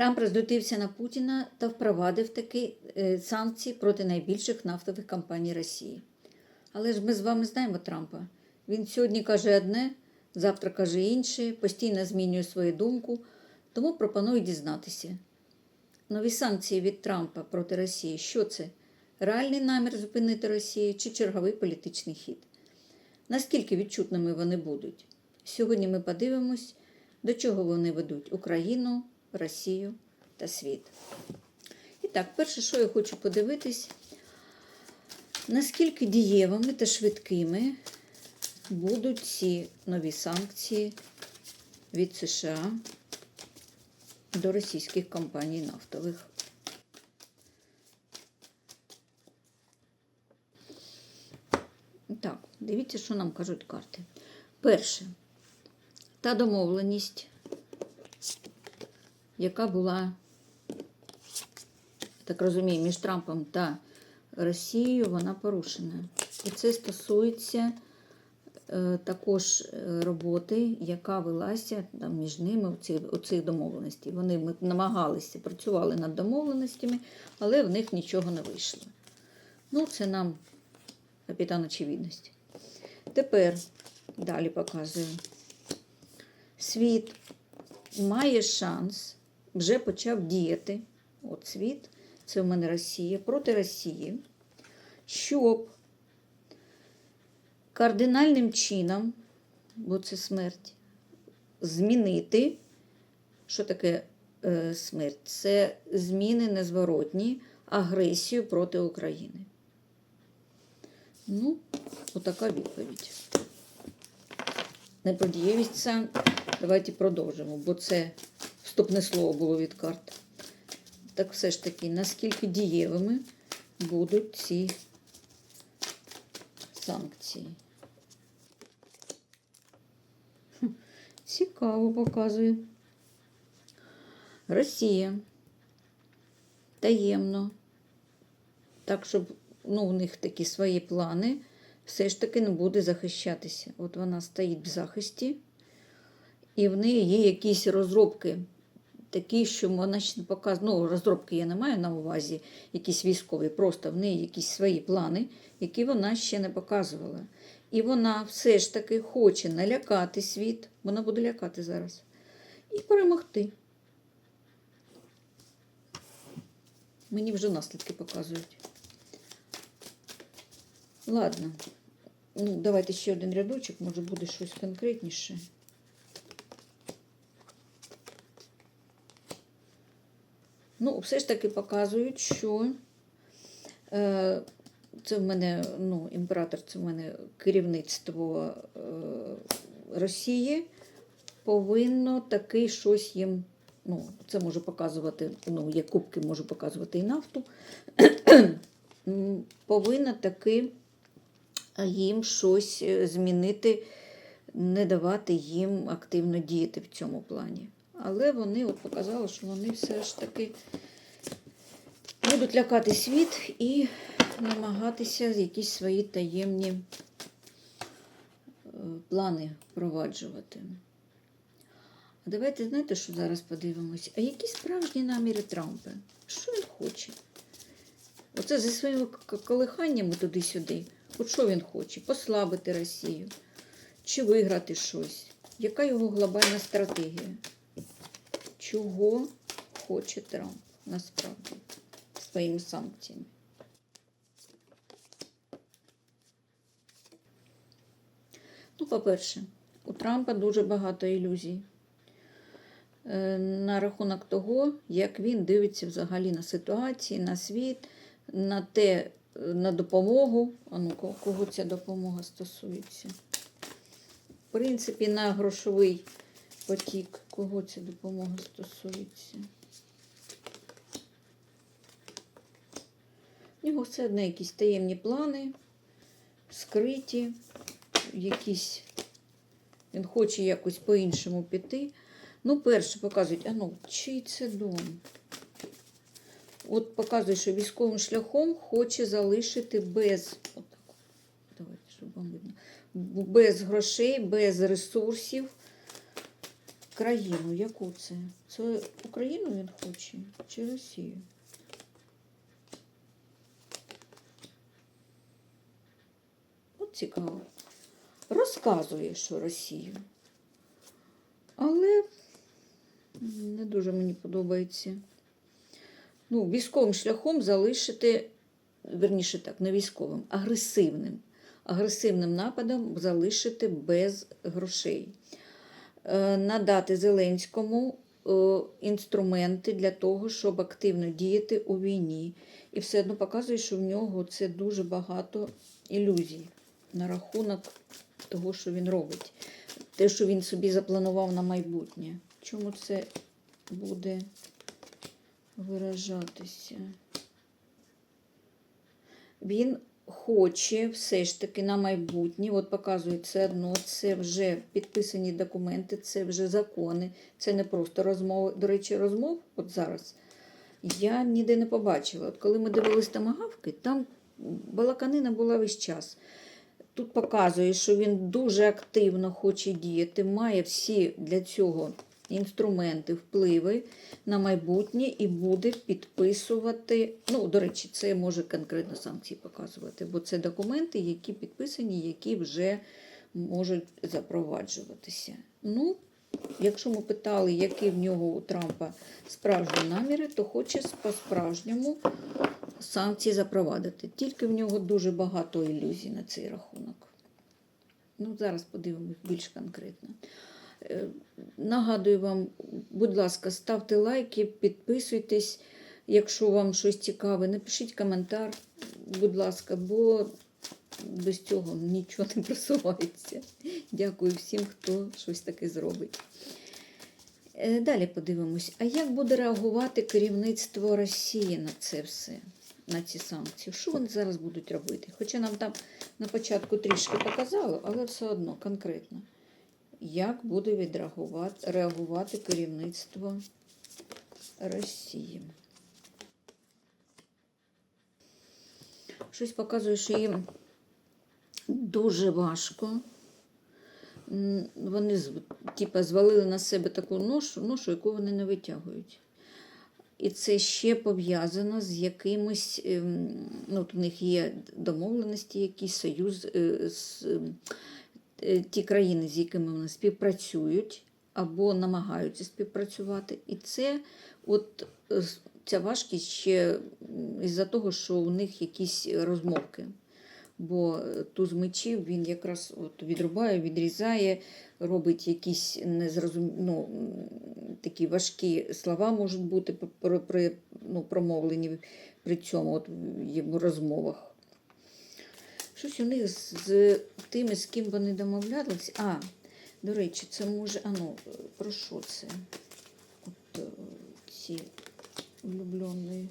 Трамп роздутився на Путіна та впровадив такі е, санкції проти найбільших нафтових компаній Росії. Але ж ми з вами знаємо Трампа. Він сьогодні каже одне, завтра каже інше, постійно змінює свою думку, тому пропоную дізнатися. Нові санкції від Трампа проти Росії. Що це? Реальний намір зупинити Росію чи черговий політичний хід? Наскільки відчутними вони будуть? Сьогодні ми подивимось, до чого вони ведуть Україну, Росію та світ. І так, перше, що я хочу подивитись, наскільки дієвими та швидкими будуть ці нові санкції від США до російських компаній нафтових. Так, дивіться, що нам кажуть карти. Перше, та домовленість, яка була, так розумію, між Трампом та Росією, вона порушена. І це стосується е, також е, роботи, яка велася там, між ними у цих, домовленостей. Вони ми- намагалися, працювали над домовленостями, але в них нічого не вийшло. Ну, це нам капітан очевидності. Тепер далі показую. Світ має шанс, вже почав діяти. От світ, це в мене Росія, проти Росії, щоб кардинальним чином, бо це смерть, змінити, що таке е, смерть? Це зміни незворотні, агресію проти України. Ну, отака відповідь. Непродієвість це. Давайте продовжимо, бо це вступне слово було від карт. Так все ж таки, наскільки дієвими будуть ці санкції? Цікаво показує. Росія таємно, так, щоб ну, у них такі свої плани, все ж таки не буде захищатися. От вона стоїть в захисті, і в неї є якісь розробки, такі, що вона ще показує. Ну, розробки я не маю на увазі, якісь військові, просто в неї якісь свої плани, які вона ще не показувала. І вона все ж таки хоче налякати світ, вона буде лякати зараз, і перемогти. Мені вже наслідки показують. Ладно. Ну, давайте ще один рядочок, може буде щось конкретніше. Ну, все ж таки показують, що е, це в мене, ну, імператор, це в мене керівництво е, Росії повинно таки щось їм. Ну, це може показувати, ну, є кубки, може показувати і нафту. М, Повинна таки їм щось е, змінити, не давати їм активно діяти в цьому плані. Але вони от показали, що вони все ж таки будуть лякати світ і намагатися якісь свої таємні е, плани впроваджувати. А давайте знаєте, що зараз подивимось? А які справжні наміри Трампа? Що він хоче? Оце зі своїми колиханнями туди-сюди. От що він хоче? Послабити Росію чи виграти щось? Яка його глобальна стратегія? Чого хоче Трамп насправді своїми санкціями? Ну, по-перше, у Трампа дуже багато ілюзій е, на рахунок того, як він дивиться взагалі на ситуації, на світ, на те, е, на допомогу. А ну, кого ця допомога стосується? В принципі, на грошовий потік, кого ця допомога стосується? У нього все одно якісь таємні плани, скриті, якісь. Він хоче якось по-іншому піти. Ну, перше показують, а ну, чий це дом? От показує, що військовим шляхом хоче залишити без. Отак. Давайте, щоб вам видно. Без грошей, без ресурсів країну, яку це? Це Україну він хоче чи Росію? От цікаво. Розказує, що Росію. Але не дуже мені подобається. Ну, військовим шляхом залишити, верніше так, не військовим, агресивним. Агресивним нападом залишити без грошей. Е, Надати Зеленському е, інструменти для того, щоб активно діяти у війні. І все одно показує, що в нього це дуже багато ілюзій на рахунок того, що він робить. Те, що він собі запланував на майбутнє. Чому це буде виражатися? Він хоче все ж таки на майбутнє, от показує це одно, це вже підписані документи, це вже закони, це не просто розмови. До речі, розмов от зараз я ніде не побачила. От коли ми дивились тамагавки, там балаканина була весь час. Тут показує, що він дуже активно хоче діяти, має всі для цього інструменти, впливи на майбутнє і буде підписувати. Ну, до речі, це може конкретно санкції показувати, бо це документи, які підписані, які вже можуть запроваджуватися. Ну, якщо ми питали, які в нього у Трампа справжні наміри, то хоче по-справжньому санкції запровадити. Тільки в нього дуже багато ілюзій на цей рахунок. Ну, зараз подивимось більш конкретно. Е, Нагадую вам, будь ласка, ставте лайки, підписуйтесь, якщо вам щось цікаве, напишіть коментар, будь ласка, бо без цього нічого не просувається. Дякую всім, хто щось таке зробить. Е, Далі подивимось, а як буде реагувати керівництво Росії на це все, на ці санкції? Що вони зараз будуть робити? Хоча нам там на початку трішки показало, але все одно конкретно. Як буде відреагувати реагувати керівництво Росії? Щось показує, що їм дуже важко. Вони типа, звалили на себе таку ношу, ношу, яку вони не витягують. І це ще пов'язано з якимось, ем, ну, от у них є домовленості, якийсь союз е, з ем, ті країни, з якими вони співпрацюють або намагаються співпрацювати. І це от е, ця важкість ще із-за того, що у них якісь розмовки. Бо е, туз мечів він якраз от відрубає, відрізає, робить якісь незрозум... ну, такі важкі слова можуть бути при, ну, промовлені при цьому от, в розмовах. Щось у них з, з тими, з ким вони домовлялись. А, до речі, це може. А ну, про що це? От е, ці влюблені,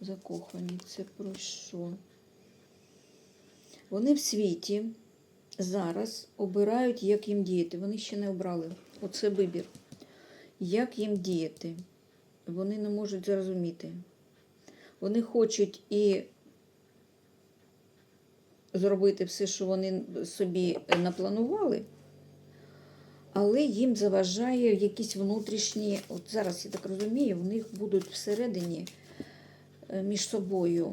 закохані. Це про що? Вони в світі зараз обирають, як їм діяти. Вони ще не обрали. Оце вибір. Як їм діяти? Вони не можуть зрозуміти. Вони хочуть і зробити все, що вони собі напланували, але їм заважає якісь внутрішні, от зараз я так розумію, в них будуть всередині е, між собою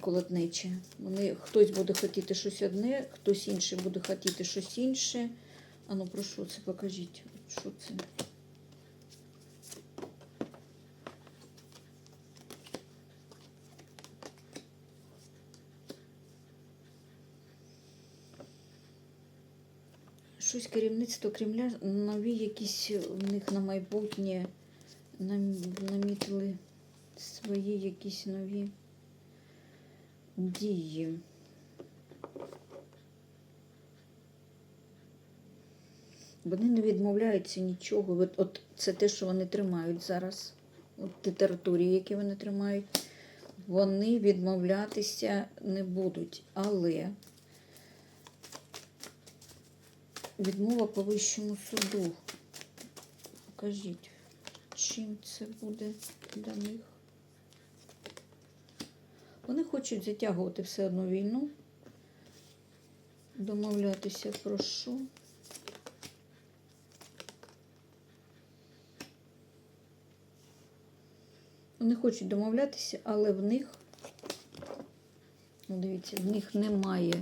колотнечі. Вони, хтось буде хотіти щось одне, хтось інший буде хотіти щось інше. А ну про що це покажіть? Що це? Щось керівництво Кремля, нові якісь в них на майбутнє намітили свої якісь нові дії. Вони не відмовляються нічого. От, от це те, що вони тримають зараз. От ті території, які вони тримають, вони відмовлятися не будуть. Але Відмова по вищому суду. Покажіть, чим це буде для них. Вони хочуть затягувати все одно війну, домовлятися про що. Вони хочуть домовлятися, але в них, ну, дивіться, в них немає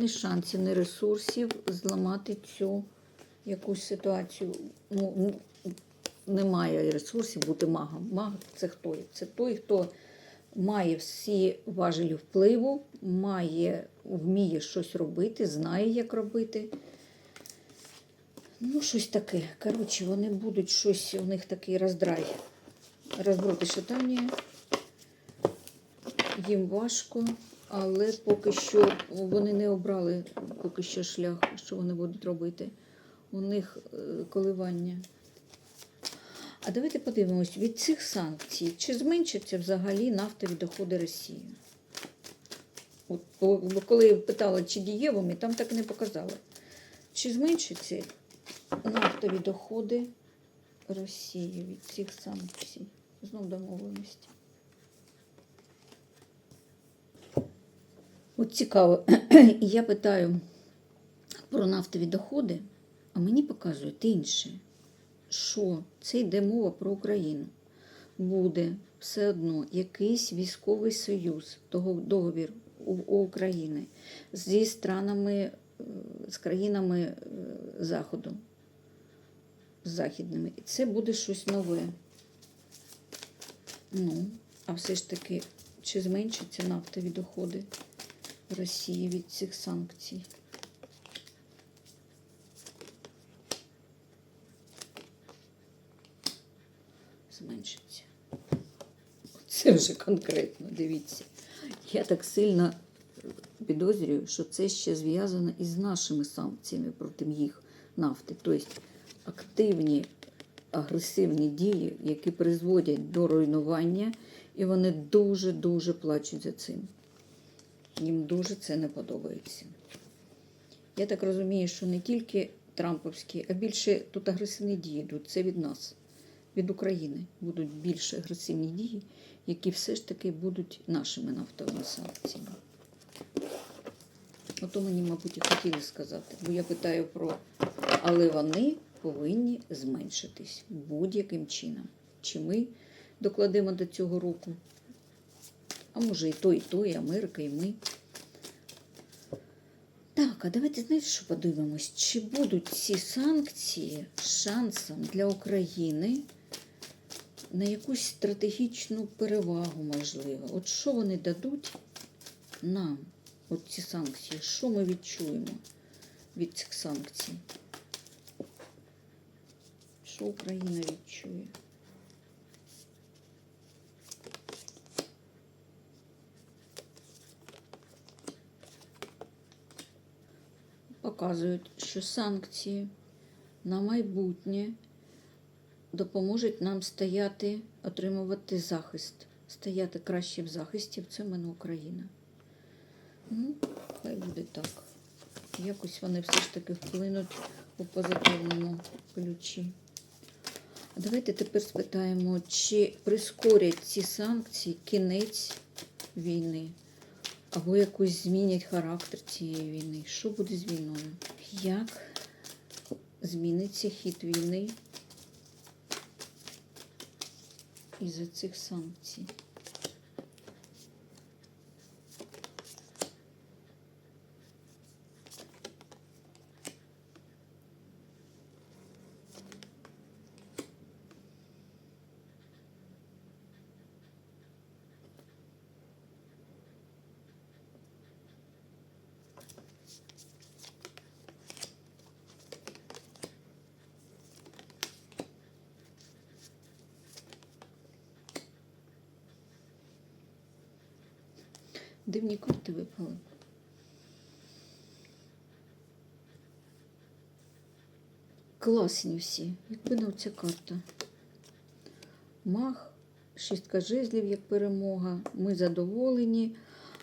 ні шансів, ні ресурсів зламати цю якусь ситуацію. Ну, немає ресурсів бути магом. Маг це хто? Це той, хто має всі важелі впливу, має, вміє щось робити, знає, як робити. Ну, щось таке. Коротше, вони будуть щось, у них такий роздрай. Розброти шатання. Їм важко, але поки що вони не обрали поки що шлях, що вони будуть робити. У них е, коливання. А давайте подивимось, від цих санкцій, чи зменшаться взагалі нафтові доходи Росії? От, коли я питала, чи дієвими, там так і не показали. Чи зменшаться нафтові доходи Росії від цих санкцій? Знов домовленості. От цікаво. Я питаю про нафтові доходи, а мені показують інше, що це йде мова про Україну. Буде все одно якийсь військовий союз, договір у України зі странами, е, з країнами е, Заходу, з західними. І це буде щось нове. Ну, а все ж таки, чи зменшаться нафтові доходи Росії від цих санкцій? Зменшиться. Це вже конкретно, дивіться. Я так сильно підозрюю, що це ще зв'язано із нашими санкціями проти їх нафти. Тобто активні агресивні дії, які призводять до руйнування, і вони дуже-дуже плачуть за цим. Їм дуже це не подобається. Я так розумію, що не тільки Трамповські, а більше тут агресивні дії йдуть. Це від нас, від України. Будуть більше агресивні дії, які все ж таки будуть нашими нафтовими санкціями. Ото мені, мабуть, і хотіли сказати, бо я питаю про, але вони повинні зменшитись будь-яким чином. Чи ми докладемо до цього руку? А може і то, і то, і Америка, і ми. Так, а давайте знаєте, що подивимось, чи будуть ці санкції шансом для України на якусь стратегічну перевагу, можливо. От що вони дадуть нам, от ці санкції, що ми відчуємо від цих санкцій? Що Україна відчує? Показують, що санкції на майбутнє допоможуть нам стояти, отримувати захист, стояти краще в захисті. Це мене Україна. Ну, хай буде так. Якось вони все ж таки вплинуть у позитивному ключі. Давайте тепер спитаємо, чи прискорять ці санкції кінець війни, або якось змінять характер цієї війни. Що буде з війною? Як зміниться хід війни із-за цих санкцій? Дивні карти випали. Класні всі. Якби не оця карта. Мах, шістка жезлів як перемога. Ми задоволені.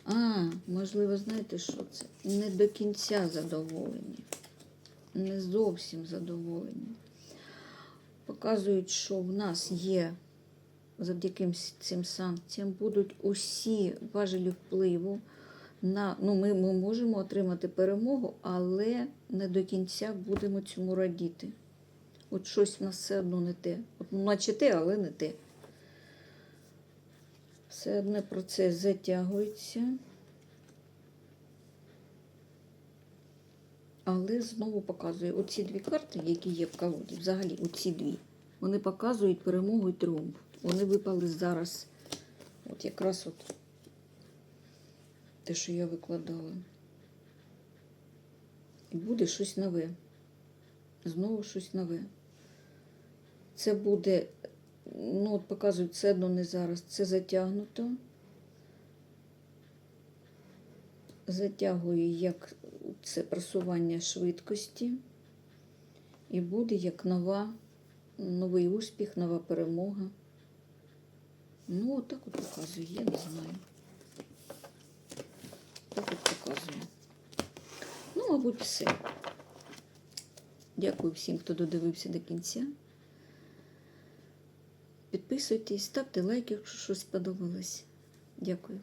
А, можливо, знаєте, що це? Не до кінця задоволені. Не зовсім задоволені. Показують, що в нас є завдяки цим санкціям будуть усі важелі впливу на ну, ми, ми можемо отримати перемогу, але не до кінця будемо цьому радіти. От щось в нас все одно не те. От, ну, наче те, але не те. Все одне процес затягується. Але знову показує оці дві карти, які є в колоді, взагалі оці дві, вони показують перемогу і тріумф. Вони випали зараз, от якраз от те, що я викладала. І буде щось нове. Знову щось нове. Це буде, ну, от показують, це одно не зараз, це затягнуто. Затягує як це просування швидкості. І буде як нова, новий успіх, нова перемога. Ну, так от показую, я не знаю. Так от показую. Ну, мабуть, все. Дякую всім, хто додивився до кінця. Підписуйтесь, ставте лайк, якщо щось сподобалось. Дякую.